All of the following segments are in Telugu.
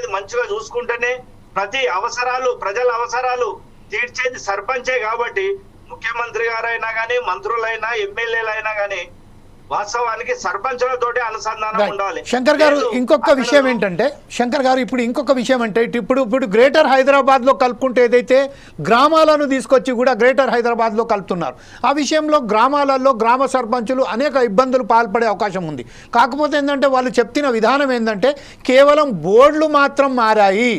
అనేది మంచిగా చూసుకుంటేనే ప్రతి అవసరాలు ప్రజల అవసరాలు తీర్చేది సర్పంచే కాబట్టి ముఖ్యమంత్రి గారైనా కానీ మంత్రులైనా ఎమ్మెల్యేలైనా కానీ వాస్తవానికి సర్పంచులతోటి అనుసంధానం. ఉండాలి. శంకర్ గారు ఇంకొక విషయం ఏంటంటే శంకర్ గారు ఇప్పుడు ఇంకొక విషయం అంటే ఇప్పుడు ఇప్పుడు గ్రేటర్ హైదరాబాద్లో కలుపుకుంటే ఏదైతే గ్రామాలను తీసుకొచ్చి కూడా గ్రేటర్ హైదరాబాద్లో కలుపుతున్నారు. ఆ విషయంలో గ్రామాలలో గ్రామ సర్పంచులు అనేక ఇబ్బందులు పాల్పడే అవకాశం ఉంది. కాకపోతే ఏంటంటే వాళ్ళు చెప్తున్న విధానం ఏంటంటే కేవలం బోర్డులు మాత్రం మారాయి.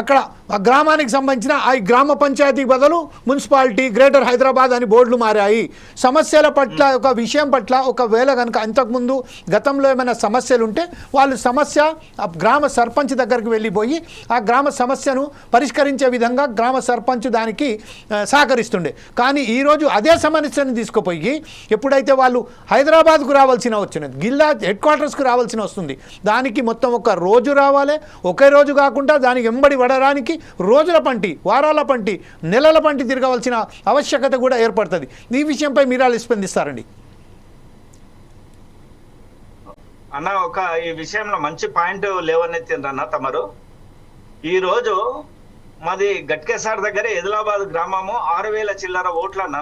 అక్కడ ఆ గ్రామానికి సంబంధించిన ఆ గ్రామ పంచాయతీ బదులు మున్సిపాలిటీ గ్రేటర్ హైదరాబాద్ అని బోర్డులు మారాయి. సమస్యల పట్ల ఒక విషయం పట్ల ఒకవేళ కనుక అంతకుముందు గతంలో ఏమైనా సమస్యలు ఉంటే వాళ్ళు సమస్య గ్రామ సర్పంచ్ దగ్గరికి వెళ్ళిపోయి ఆ గ్రామ సమస్యను పరిష్కరించే విధంగా గ్రామ సర్పంచ్ దానికి సహకరిస్తుండే. కానీ ఈరోజు అదే సమస్యను తీసుకుపోయి ఎప్పుడైతే వాళ్ళు హైదరాబాద్కు రావాల్సిన వచ్చినది గిల్లా హెడ్ క్వార్టర్స్కు రావాల్సిన వస్తుంది దానికి మొత్తం ఒక రోజు రావాలి. ఒకే రోజు కాకుండా దానికి వెంబడి పడడానికి రోజుల పంటి వారాల పంటి నెలల పంటి తిరగవలసిన ఆవశ్యకత కూడా ఏర్పడుతుంది. ఈ విషయంపై మీరాలు స్పందిస్తారండి. అన్న ఒక ఈ విషయంలో మంచి పాయింట్ లేవనెత్తిండ్రన్న తమరు. ఈ రోజు మాది గట్కేసార్ దగ్గర ఎదిలాబాద్ గ్రామము ఆరు వేల చిల్లర ఓట్లన్న.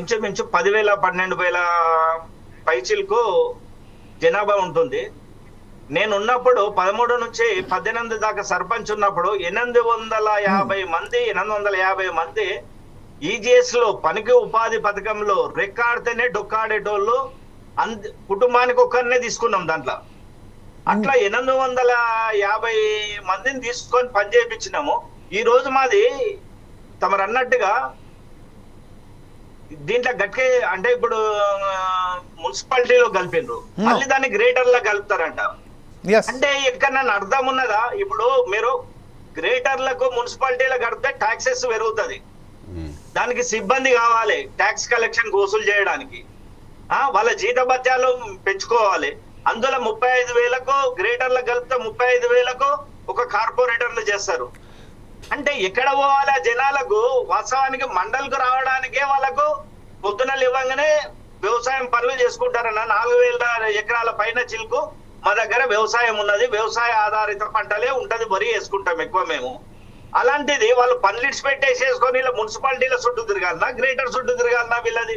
ఇంచుమించు పదివేల పన్నెండు వేల పైచిలకు జనాభా ఉంటుంది. నేను ఉన్నప్పుడు పదమూడు నుంచి పద్దెనిమిది దాకా సర్పంచ్ ఉన్నప్పుడు ఎనిమిది వందల యాభై మంది ఎనిమిది వందల యాభై మంది ఈజీఎస్లో పనికి ఉపాధి పథకంలో రెక్కాడితేనే డొక్కాడేటోళ్ళు అంద కుటుంబానికి ఒక్కరినే తీసుకున్నాం దాంట్లో. అట్లా ఎనిమిది వందల యాభై మందిని తీసుకొని పని చేయించినాము ఈ రోజు మాది తమరు అన్నట్టుగా దీంట్లో గట్కే అంటే ఇప్పుడు మున్సిపాలిటీలో కలిపిండ్రు No. మళ్ళీ దాన్ని గ్రేటర్ లా కలుపుతారంట. అంటే ఎక్కడన్నా అర్థం ఉన్నదా? ఇప్పుడు మీరు గ్రేటర్లకు మున్సిపాలిటీలకు కడితే టాక్సెస్ పెరుగుతుంది. దానికి సిబ్బంది కావాలి ట్యాక్స్ కలెక్షన్ వసూలు చేయడానికి. ఆ వాళ్ళ జీతభత్యాలు పెంచుకోవాలి. అందులో ముప్పై ఐదు వేలకు గ్రేటర్లకు కలిపితే ముప్పై ఐదు వేలకు ఒక కార్పొరేటర్లు చేస్తారు. అంటే ఎక్కడ పోవాలి ఆ జనాలకు? వాస్తవానికి మండలకు రావడానికే వాళ్ళకు పొద్దున ఇవ్వగానే వ్యవసాయం పనులు చేసుకుంటారన్న నాలుగు వేల ఎకరాల పైన చిలుకు మా దగ్గర వ్యవసాయం ఉన్నది వ్యవసాయ ఆధారిత పంటలే ఉంటది వరి వేసుకుంటాం ఎక్కువ మేము. అలాంటిది వాళ్ళు పనులు పెట్టేసేసుకొని ఇలా మున్సిపాలిటీల చుట్టూ తిరగాలన్నా గ్రేటర్ చుట్టూ తిరగాలన్నా వీళ్ళది?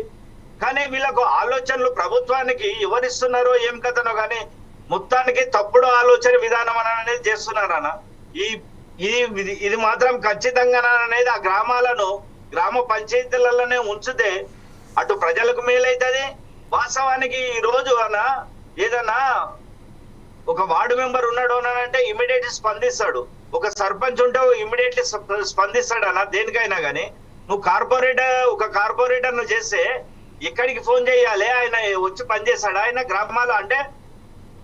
కానీ వీళ్ళకు ఆలోచనలు ప్రభుత్వానికి ఎవరిస్తున్నారో ఏం కథనో కానీ మొత్తానికి తప్పుడు ఆలోచన విధానం అనేది చేస్తున్నారన్న ఈ ఇది ఇది- ఇది మాత్రం ఖచ్చితంగా అనేది ఆ గ్రామాలను గ్రామ పంచాయతీలలోనే ఉంచితే అటు ప్రజలకు మేలైతుంది. వాస్తవానికి ఈ రోజు అన్న ఏదన్నా ఒక వార్డు మెంబర్ ఉన్నాడు అని అంటే ఇమీడియట్ స్పందిస్తాడు. ఒక సర్పంచ్ ఉంటే ఇమీడియట్లీ స్పందిస్తాడు అన్న దేనికైనా కానీ నువ్వు కార్పొరేటర్ ఒక కార్పొరేటర్ను చేస్తే ఎక్కడికి ఫోన్ చేయాలి? ఆయన వచ్చి పనిచేస్తాడు? ఆయన గ్రామాలు అంటే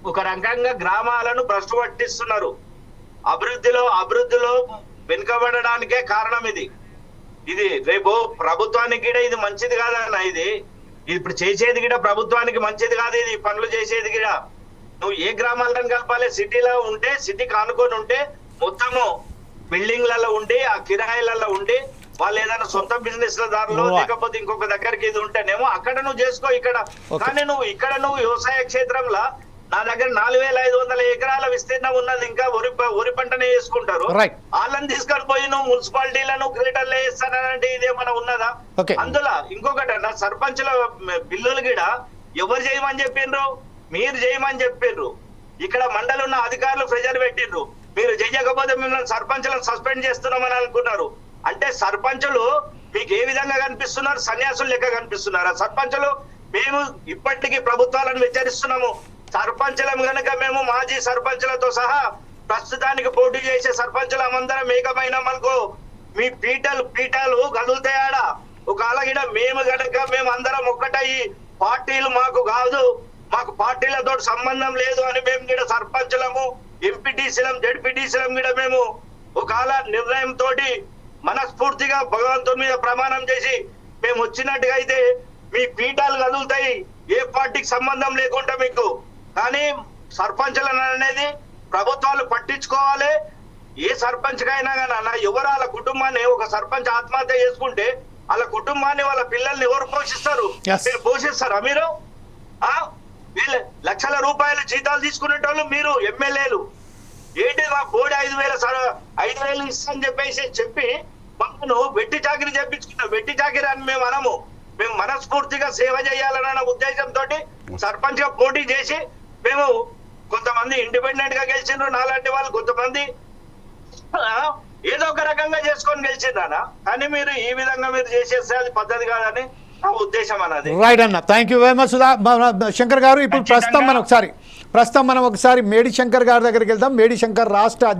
ఒక రకంగా గ్రామాలను భ్రష్టు పట్టిస్తున్నారు. అభివృద్ధిలో అభివృద్ధిలో వెనుకబడడానికే కారణం ఇది. ఇది రేపు ప్రభుత్వానికి కూడా ఇది మంచిది కాదన్న ఇది. ఇప్పుడు చేసేది కూడా ప్రభుత్వానికి మంచిది కాదు ఇది. పనులు చేసేది కూడా. నువ్వు ఏ గ్రామాలను కలపాలి సిటీలో ఉంటే సిటీకి ఆనుకొని ఉంటే మొత్తము బిల్డింగ్లలో ఉండి ఆ కిరాయిలలో ఉండి వాళ్ళు ఏదైనా సొంత బిజినెస్ దారిలో Right. లేకపోతే ఇంకొక దగ్గరికి ఇది ఉంటేనేమో అక్కడ నువ్వు చేసుకో ఇక్కడ. కానీ నువ్వు ఇక్కడ నువ్వు వ్యవసాయ క్షేత్రంలో నా దగ్గర నాలుగు వేల ఐదు వందల ఎకరాల విస్తీర్ణం ఉన్నది ఇంకా వరి వరి పంటనే వేసుకుంటారు. వాళ్ళని తీసుకొని పోయి నువ్వు మున్సిపాలిటీలను గ్రేటర్లు వేస్తానంటే ఇదేమన్నా ఉన్నదా Okay. అందులో ఇంకొకటి సర్పంచుల బిల్లులు కూడా ఎవరు చేయమని చెప్పిండ్రు మీరు చేయమని చెప్పిండ్రు ఇక్కడ మండలి ఉన్న అధికారులు ప్రెజర్ పెట్టిండ్రు మీరు చేయకపోతే మిమ్మల్ని సర్పంచులను సస్పెండ్ చేస్తున్నామని అనుకున్నారు. అంటే సర్పంచులు మీకు ఏ విధంగా కనిపిస్తున్నారు? సన్యాసులు లెక్క కనిపిస్తున్నారా? సర్పంచులు మేము ఇప్పటికీ ప్రభుత్వాలను హెచ్చరిస్తున్నాము. సర్పంచులం కనుక మేము మాజీ సర్పంచులతో సహా ప్రస్తుతానికి పోటీ చేసే సర్పంచులమందరం ఏకమైన మనకు మీ పీటలు పీఠాలు కదులుతాయాడా ఒక అలాగిన మేము గనక మేము అందరం ఒక్కటయ్యి పార్టీలు మాకు కాదు. మాకు పార్టీలతో సంబంధం లేదు అని మేము కూడా సర్పంచులము ఎంపీటీసీలం జడ్పీటీసీలం కూడా మేము ఒకవేళ నిర్ణయం తోటి మనస్ఫూర్తిగా భగవంతుని మీద ప్రమాణం చేసి మేము వచ్చినట్టుగా అయితే మీ పీఠాలు కదులుతాయి. ఏ పార్టీకి సంబంధం లేకుండా మీకు. కానీ సర్పంచులను అనేది ప్రభుత్వాలు పట్టించుకోవాలి. ఏ సర్పంచ్ కైనా ఎవరు వాళ్ళ కుటుంబాన్ని ఒక సర్పంచ్ ఆత్మహత్య చేసుకుంటే వాళ్ళ కుటుంబాన్ని వాళ్ళ పిల్లల్ని ఎవరు పోషిస్తారు. మీరు పోషిస్తారా మీరు? ఆ? వీళ్ళు లక్షల రూపాయల జీతాలు తీసుకునేటోళ్ళు మీరు ఎమ్మెల్యేలు. ఏంటి మా బోర్డు ఐదు వేల సర- ఐదు వేలు ఇస్తామని చెప్పేసి చెప్పి మమ్మల్ని వెట్టి చాకిరి చెప్పించుకున్నాం వెట్టి చాకిరి అని మేము అనము. మేము మనస్ఫూర్తిగా సేవ చేయాలన్న ఉద్దేశంతో సర్పంచ్గా పోటీ చేసి మేము కొంతమంది ఇండిపెండెంట్గా గెలిచిండ్రు. నాలాంటి వాళ్ళు కొంతమంది ఏదో ఒక రకంగా చేసుకొని గెలిచిండ్రానా కానీ మీరు ఈ విధంగా మీరు చేసేస్తే అది పద్ధతి కాదని ఉద్దేశం అన్నది రైట్ అన్న. Thank you very much Sudha. Shankar garu ఇప్పుడు ప్రస్తుతం మనం ఒకసారి ప్రస్తుతం మనం ఒకసారి మేడి శంకర్ గారి దగ్గరికి వెళ్దాం. మేడి శంకర్ రాష్ట్ర